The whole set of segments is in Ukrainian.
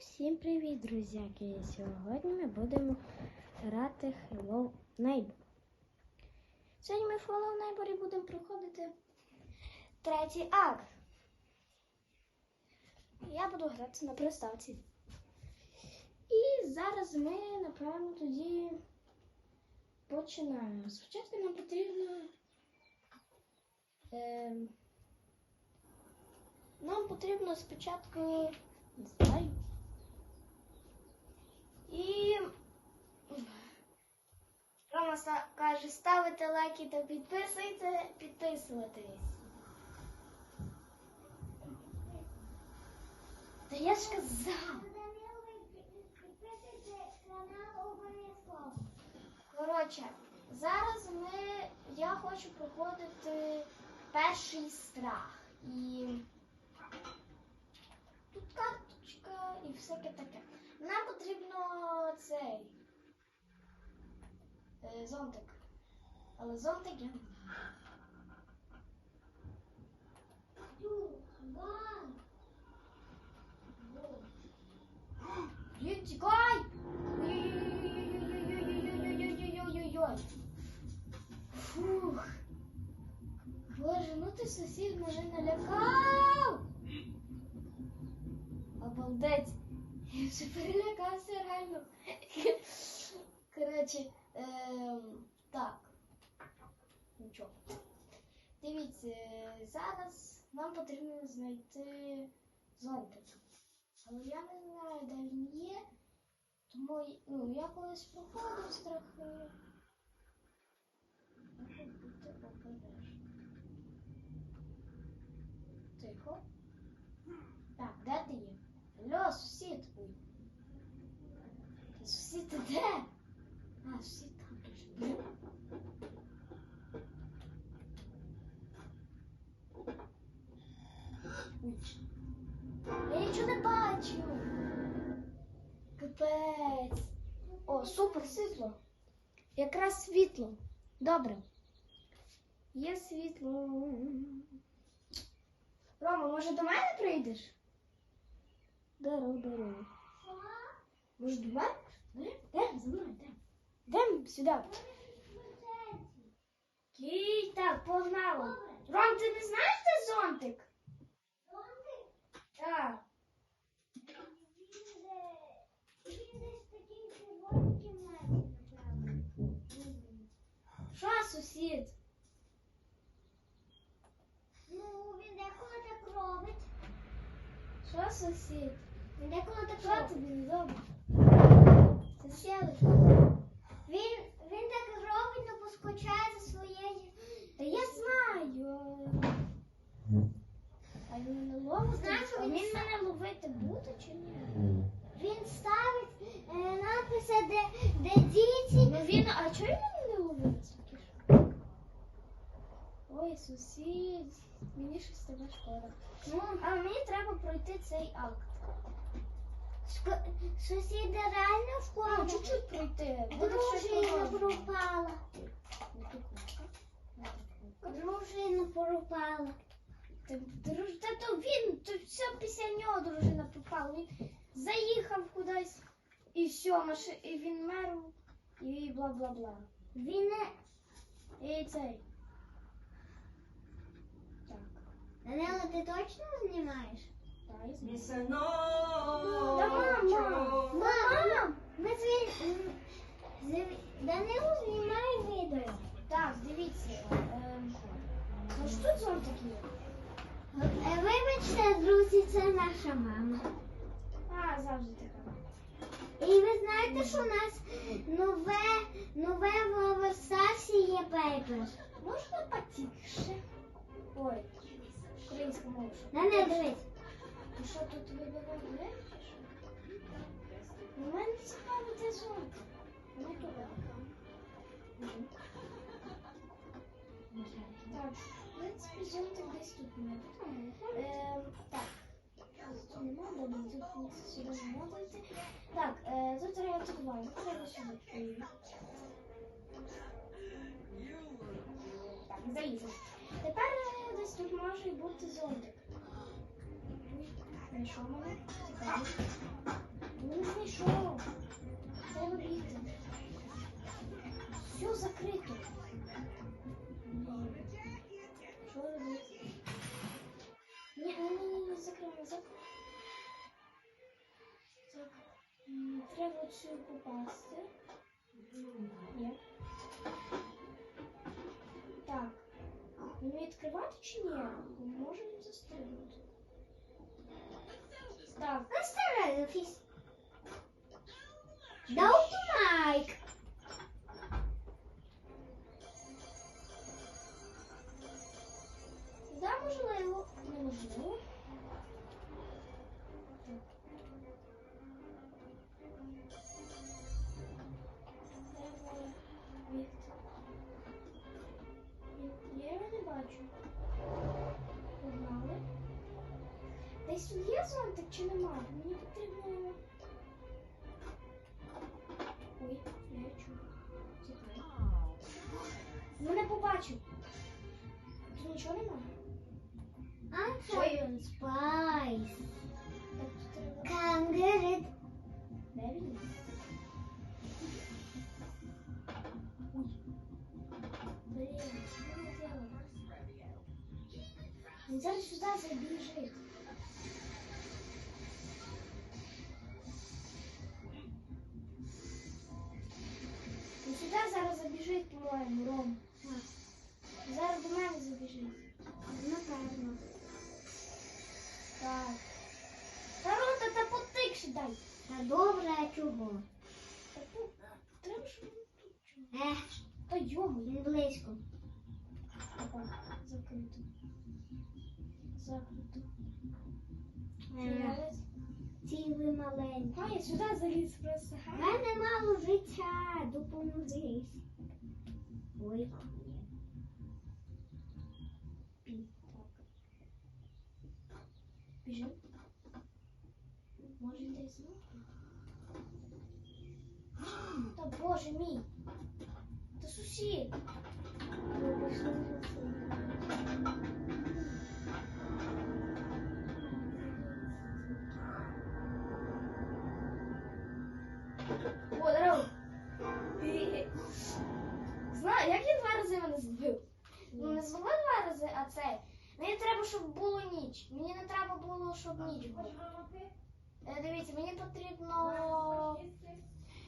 Всім привіт, друзяки! Сьогодні ми будемо грати Hello Neighbor. Сьогодні ми в Hello Neighbor будемо проходити третій акт. Я буду грати на приставці. І зараз ми, напевно, тоді починаємо. Спочатку нам потрібно. ем, нам потрібно спочатку. Не знаю. І Рома каже, ставити лайки та підписуйте, підписуватись. Та я ж казав. Коротше, зараз ми. Я хочу проходити перший страх. І тут карточка і всяке таке. Нам потрібно цей е, зонтик. Але зонтик я не маю. Блін, тікай! Ой-ой-ой-ой-ой-ой-ой-ой-ой-ой-ой-ой-ой. Фух. Боже, ну ти сусід мене налякав. Обалдеть. Я вже перелякався реально. Коротше, ем, так. Нічого. Дивіться, е, зараз нам потрібно знайти зонтик. Але я не знаю, де він є. Тому ну, я колись проходив обережним. Тихо. Так, де ти є? Алло, сусід. Ой. Та Сусід ти де? А, сусід там. Я нічого не бачу. Капець. О, супер світло. Якраз світло. Добре. Є світло. Рома, може до мене прийдеш? Дару, дару. Може до мене? Де? За мною, де? Йдемо сюди. Кій, так, погнали. Ром, ти не знаєш, де зонтик? Зонтик? Так. Що, сусід? Ну, він деколи так робить. Що, сусід? Він деколи так Що робить. тобі не добре? Сусіди. Він, він так робить, то поскучає за своєю. Та я знаю. А він не ловить? Знаєш, він він мене ловити буде чи ні? Він ставить е, надписи, де, де діти. Ну він, а чого він мене не ловить? Ой, сусід, мені щось тебе шкода. Ну, а мені треба пройти цей акт. Сусіди реально в Ну, чуть-чуть пройти. Дружина пропала. Дружина пропала. Та, то він, то все після нього дружина пропала. Він заїхав кудись і все, маши... і він мер, і бла-бла-бла. Він не... І цей. Так, Данило, ти точно знімаєш? Мама, Мама, ми зві... зві- знімає відео. Так, дивіться. Ем... Ну що тут зон такі? Е, Вибачте, друзі, це наша мама. А, завжди така. І ви знаєте, що у нас нове, нове в є пейпер. Можна потікше? Ой, українська мова. На не дивись. А що тут вибираємо гриф? У мене цікаво, де жовта. Ми туди. Так, в принципі, жовтих десь тут немає. Е, так. Тут немає, бо ми тут сюди не можете. Так, е, тут треба. Ну, треба сюди. Так, заїхав. Тепер е, десь тут може бути зонтик. Знайшов мене. Цікаво. Не ну, знайшов. Це лобіти. Все закрито. Що робити? Ні, не, не, не, закримо, закримо. Так, треба сюди попасти. Ні. Так, мені відкривати чи ні? Може не застряти. Так, Остановись. Дав Майк. да, можливо. Неможливо. Чи нема? Мені потрібно. Ой, я чую. Тікай. Мене побачив. Тут нічого немає. Iron Spice. Так, тут треба. Come get it. Де він? Ой. Блін, що я? Він зараз сюди забіжить. Зараз забіжить, по-моєму, Ром. Зараз до мене забіжить. Напевно. Так. Та Ром, та, потикши дай. Та добре, а чого? Та по- Треба, щоб він тут чув. Ех, Та йому. він близько. Опа, закрито. Закрито. Ех, Фіолет. ці ви маленькі. А, я сюди заліз просто. У мене мало життя, допоможись. Ой. Біжим. Може десь знову? Та боже мій. Та сусід. Знаю, як я два рази мене зловив? Ну не зловив два рази, а цей. Мені треба, щоб було ніч. Мені не треба було, щоб ніч була. Е, дивіться, мені потрібно.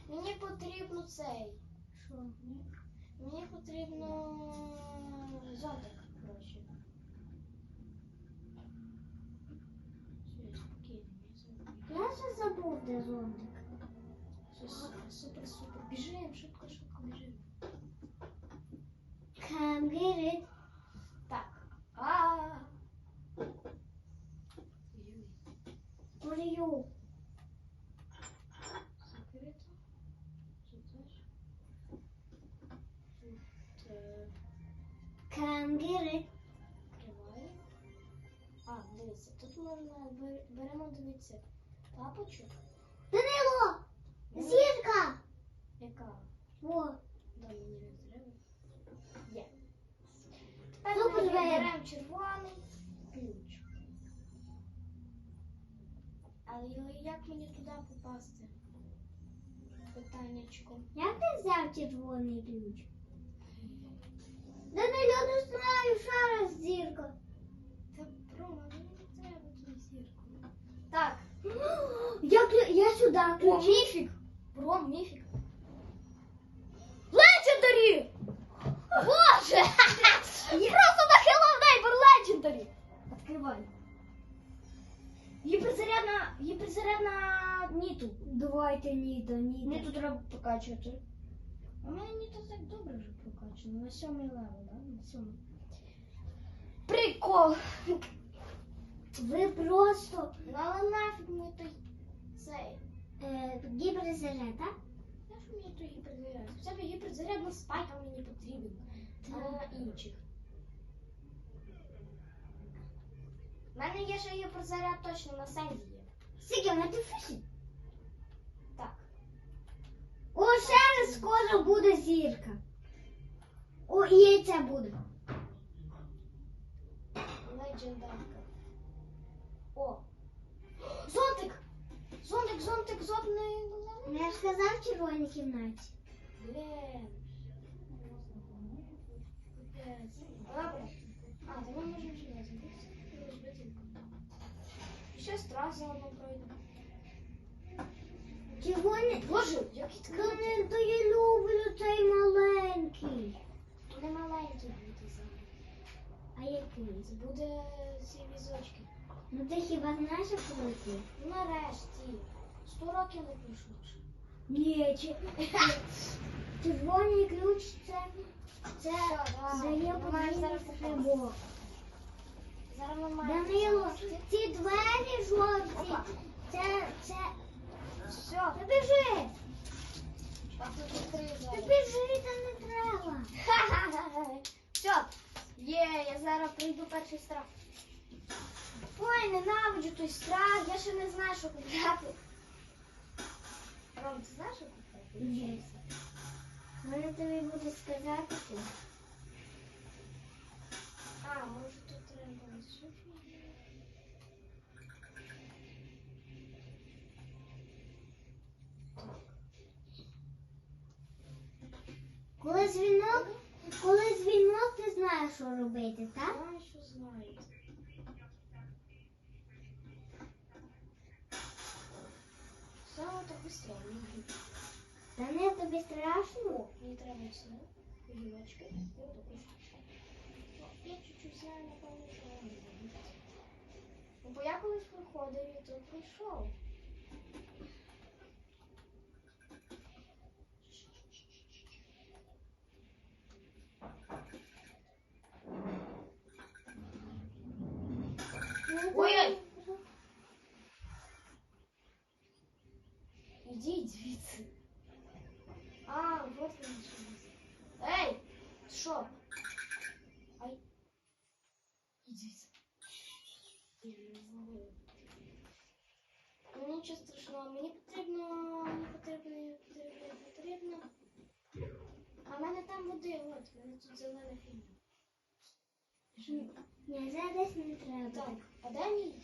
Мені потрібно цей. Що? Мені потрібно зонтик, коротше. Я вже забув, де зонтик. Супер, супер, супер. Біжим, швидко, швидко. Come get it. Так. Закрито. Це теж. Тут е, get. А, дивіться, тут можна беремо, дивіться, тапочок. Данило! Зірка! Яка? О, Да, мені не треба. Є. Тепер Супер, ми Вея. беремо червоний ключ. Але як мені туди попасти? Питаннячко. як ти взяв червоний ключ? Данило, не знаю, що раз зірка. Та Рома, мені не треба туди зірку. Так. Я, клю- я сюди О, ключ. міфік. Ром, міфік. Легендарі! Боже! Просто на Hello Neighbor Legendary! Гіперзарядна, гіперзарядна Ніту. Давайте Ніто, Ніто. Ніту треба прокачувати. А в мене Ніта так добре вже прокачана. На сьомий левел, да? На сьомий. Прикол! Ви просто Ну, але нафіг мені той цей. е, гіперзаряд, так? Я мені той гіперзаряд. Хоча б гіперзарядна спайка мені потрібен. А інших. У мене є ще гіперзаряд точно на сенді є. Скільки на фіші? Так. О, ще раз скоро буде зірка. О, і яйця буде. Легендарка. О! Зонтик! Зонтик, зонтик, зонтик. Я ж сказав в червоній кімнаті. Блін. Капець. Добре. А, то ми можемо железо. Розбити. Ще страх заодно пройде. Чого не Боже, який ткани. то я люблю цей маленький. Не маленький буде зараз. А який? Це буде ці візочки. Ну ти хіба знаєш, як великий? Ну, Нарешті. Сто років не пройшло. Ні, чи... червоний ключ це, це дає зараз подвійний попасти. стрибок. Зараз ми маємо. Данило, ці двері жовті, це, це, Все. та біжи, та біжи, та не треба. Все. Є, я зараз прийду перший страх. Ой, ненавиджу той страх, я ще не знаю, що купляти. Ром, ти знаєш, що купляти? Ні. Мене тобі буде сказати. що А, може тут треба суші? Коли дзвінок, коли дзвінок, ти знаєш, що робити, так? Знаю, що знаю. Все, так быстрее. Та не тобі страшно. Мені треба. Гілочки. Я. Я чуть-чуть знаю, напевно, що я не буду. Ну, бо я колись виходив і тут прийшов. Ой-ой! Ідіть звідси. А, вот він. Ей! Що? Ай. Ідіть. Ну нічого страшного, мені потрібно, мені потрібно, потрібно, потрібно. А в мене там води, от, в мене тут зелена фігня. Ні, зараз не треба. Так, а де мій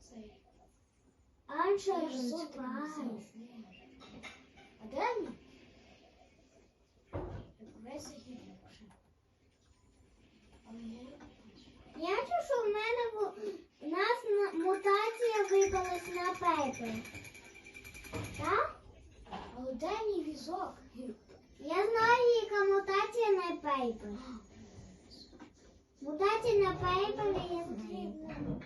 цей? Анша спай. А де мій? Весь гідний я не. Чую, що в мене у нас на- мутація випалась на пепе. Так? Але де мій візок? Я знаю, яка мутація на пейпер. Мутація на пейпер я знаю.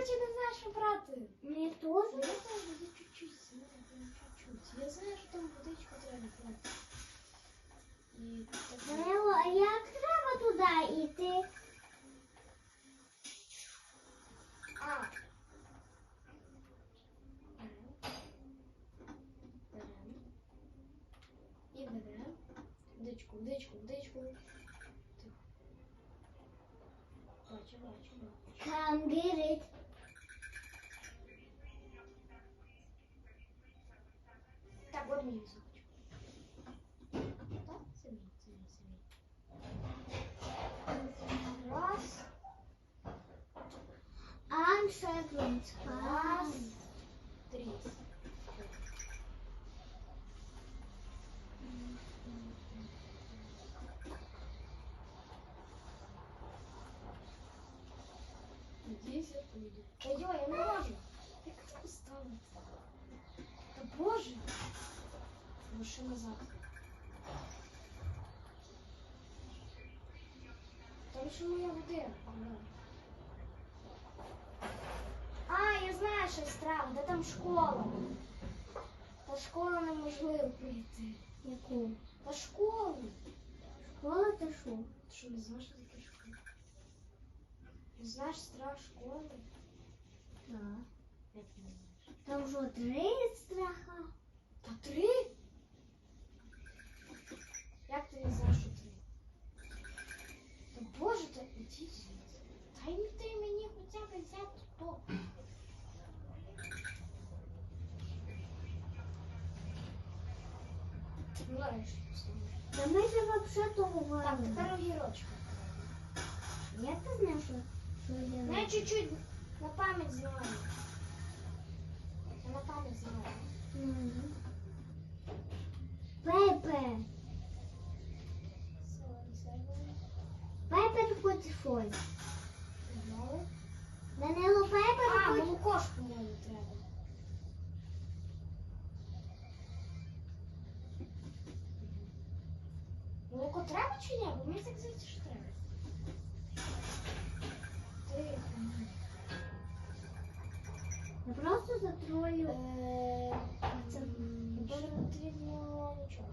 Я, коротше, не знаю, що брати. Мені Ну, теж. Я теж буду чуть-чуть чуть-чуть. Я знаю, що там водичку треба брати. І далі. Данило, а як треба туди йти? А. Берем. І берем. Вдичку, вдичку. Бачу, бачу, бачу. Come get it. Так, от мій візочок. Так, це мій, це мій, це мій. Раз, Анша спай. раз, три. Я прийду. Та йо, я не можу. Як поставити? Та боже. Лише назад. Там ще моя година. А, я знаю, що страх, де там школа. Та школа неможливо прийти. Яку? Та школу. Школа та що? Ти що, не знаєш, що таке школа? Не знаєш страх школи? Так. Як не знаєш? Там що, три страха? Та три? Як ти не знаєш, що три? Та боже, та ідіть звідси. Дай мені ти мені хоча б взяти то. Ну, нарешті встигли. Та ми ж взагалі того Так, говорили. тепер огірочка. Як ти знаєш, що, що я чуть-чуть на пам'ять знаю. На пам'ять знаю. Пепе. Пепе хоч щось. Знову. Данило Пепе А, молоко ж, по-моєму, треба. Молоко треба чи ні? Бо мені так здається, що треба. Просто затрою. Е, Це дуже не потрібно нічого.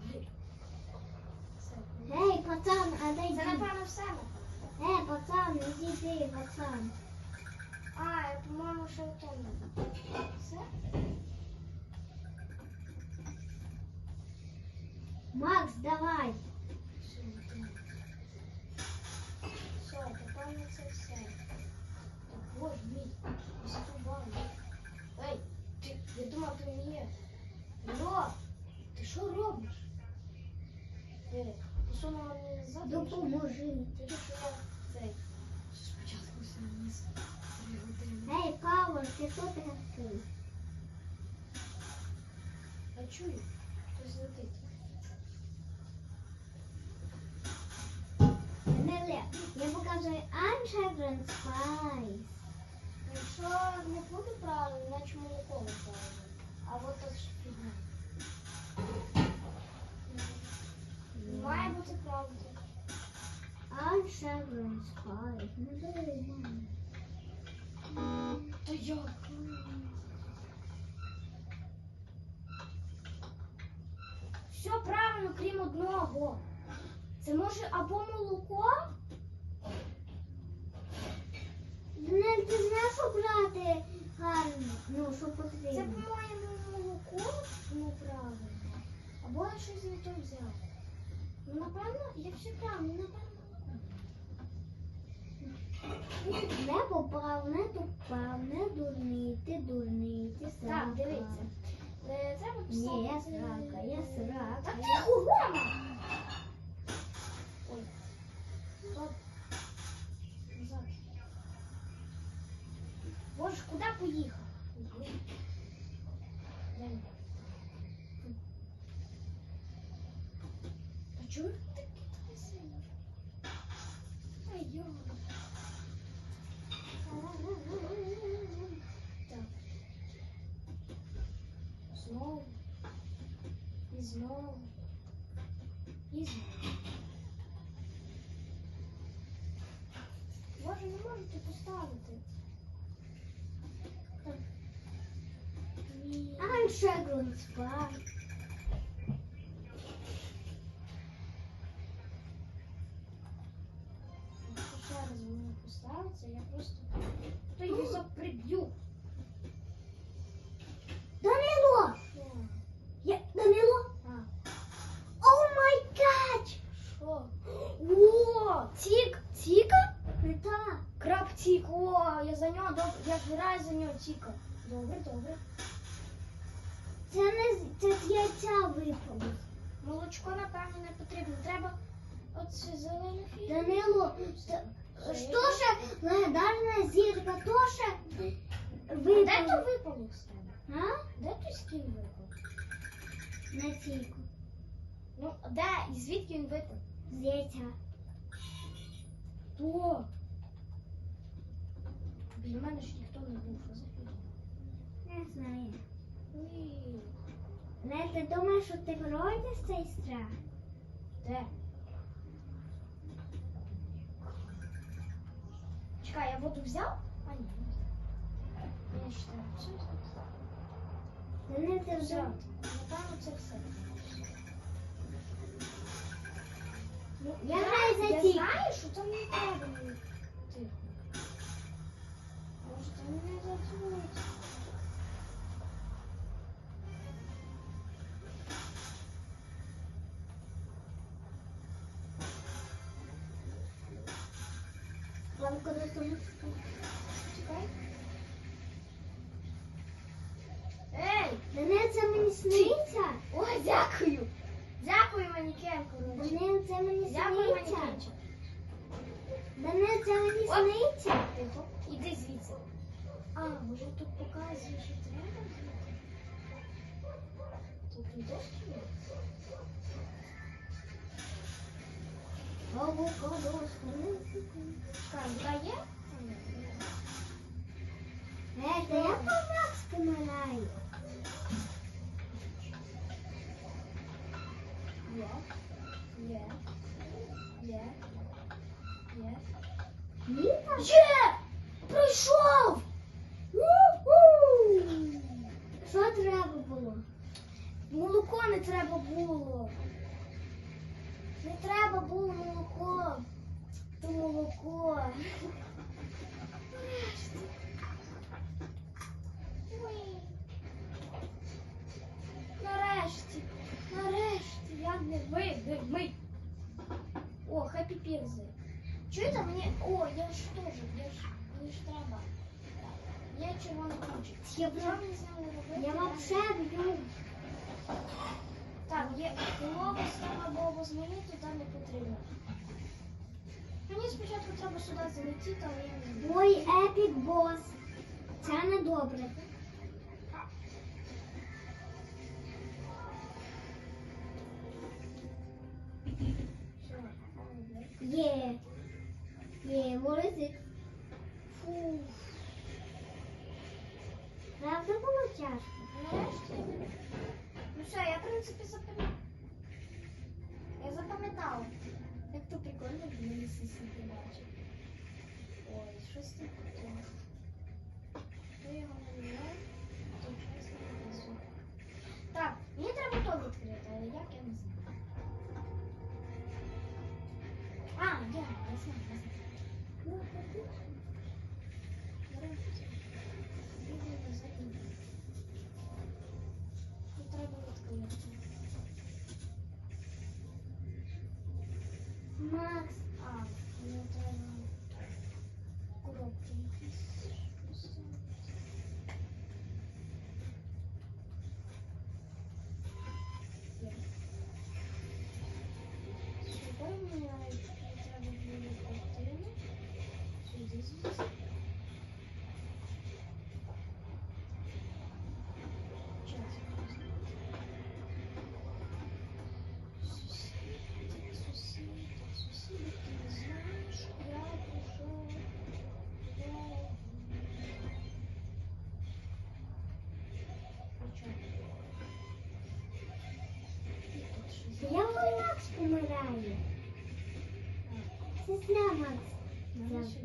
Все. Ей, пацан, а дай Це, ді. напевно, все. напевно. Ей, пацан, іди ти, пацан. А, я, по-моєму, ще в тому. Все? Макс, давай. Все, готово. Все, напевно, це все. Так, боже мій, ось тут банк. Ей, ти, я думав, ти вмієш. Алло, ти що робиш? Ти, посунула мені назад? Допоможи. Ти я цей, спочатку все вниз. Ей, Павло, ти що такий? Я чую, хтось летить. Даниле, я показую Unchevron Spice. Якщо не буде правильно, значить молоко неправильно. А от так ж фігня. Має бути правда. Spice. Ну, давай, мама. Та як? Все правильно, крім одного. Це може або молоко, Ти що брати гарно? Ну, що потрібно. це, по-моєму, молоко неправильно. Або я щось не то взяв. Ну, напевно, як все правильно, напевно. Не попав, не тупав, не дурний, ти дурний, ти срака. Так, дивіться. Е, Треба писати. Ні, я срака, я срака. Та тихо, Рома! Боже, куди поїхав? А чому ти такий сильний? Ай, йо. Так. Знову. І знову. І знову. Боже, не можете поставити. Spice. Якщо ще раз мені поставиться, я просто то її приб'ю. Данило! Я... Данило! О май гад! що? О, тік, тіка? Не. Краб тік, о, я за нього добре, я граю за нього тіка. Добре, добре. Це не з- це з яйця випало. Молочко, напевно, не потрібно. Треба оце зелене. Данило, що ще легендарна зірка, то ще Де то випало. випало з тебе? А? Де той скін випав? На тільки. Ну, де? І звідки він випав? З яйця. То. Біля мене ж ніхто не був? Не знаю. Ні. Не, ти думаєш, що ти пройдеш цей страх? Де? Чекай, я воду взяв? А ні, не взяв. Я считаю, все взяв. Данил, ти вже... Все, напевно, це все. Ну, Я граю за я тік. знаю, що там не Чекай. Ей! Данил, це мені сниться? Ой, дякую! Дякую, коротше. Данил, це мені Дякую, сниться? Мене це не сниться. Тихо. Іди звідси. А, може тут показує, що треба? Тут не Є. Пройшов! Що треба було? Молоко не треба було. Не треба було молоко. То молоко. Ой. Нарешті. Нарешті. Я не видимий. О, хеппі пірзи. Чуєте мені? О, я ж теж, я ж, мені ж треба. Я червоний ключик. Я, Що б- мені з ними робити? я вообще б'ю. Так, є глобус там або возьмені, туди не потрібно. Мені спочатку треба сюди залетіти, але я не знаю. Ой, епік бос. Це не добре. Все, молодець. Є. Є, молодець. Фу, Правда було тяжко? Ну все, я в принципі запам'ятала. Я запам'ятала. Як то прикольно мені сусіди бачить. Ой, щось тут таке. Хто його не то щось не везу. Так, мені треба то відкрити, але як я не знаю. А, я, я знаю, я знаю. Макс, А, мені треба коробку якісь поставити. Є. Тепер мені треба по Макс помираю. Сестра Макс.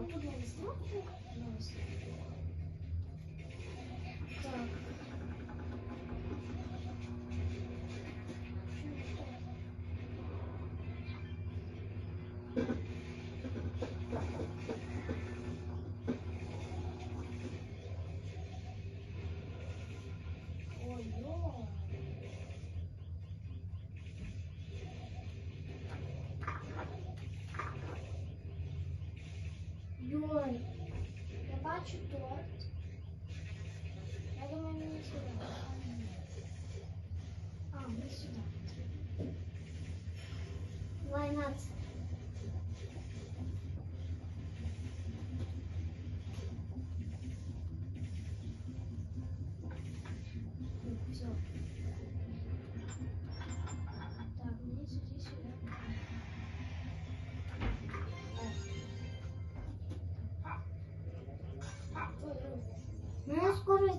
А, отут не виставку? Так.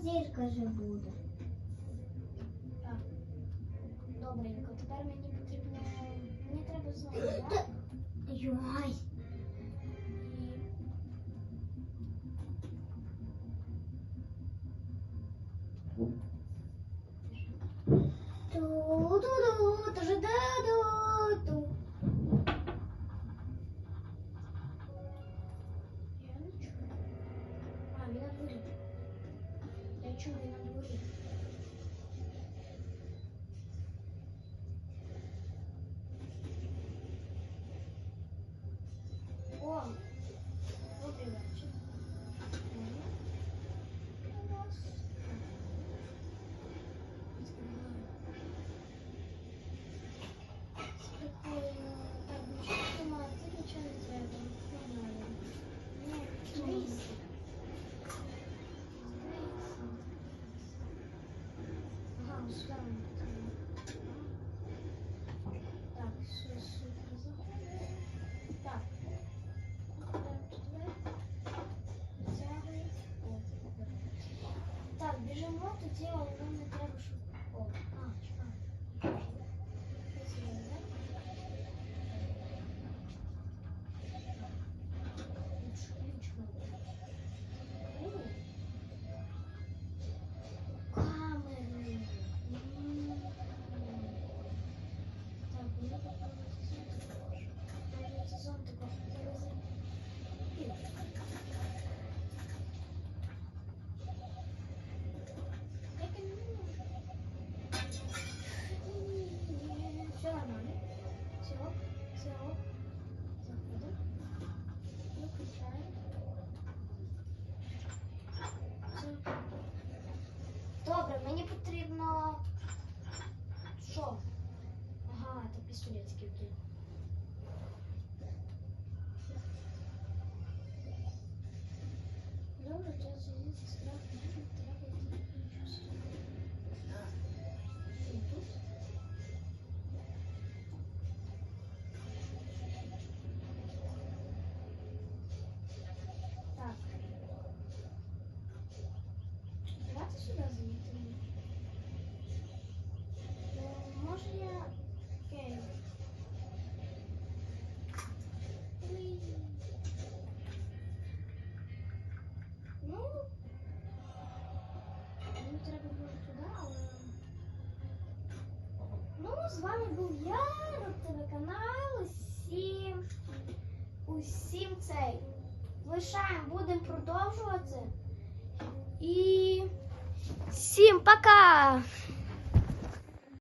Зірка же буде. 姐姐我 Мені потрібно... Що? Ага, це пістолетські окей. Добре, я займуся. з вами був я, телеканал усім. Усім цей. Лишаємо, будемо продовжувати. І всім пока!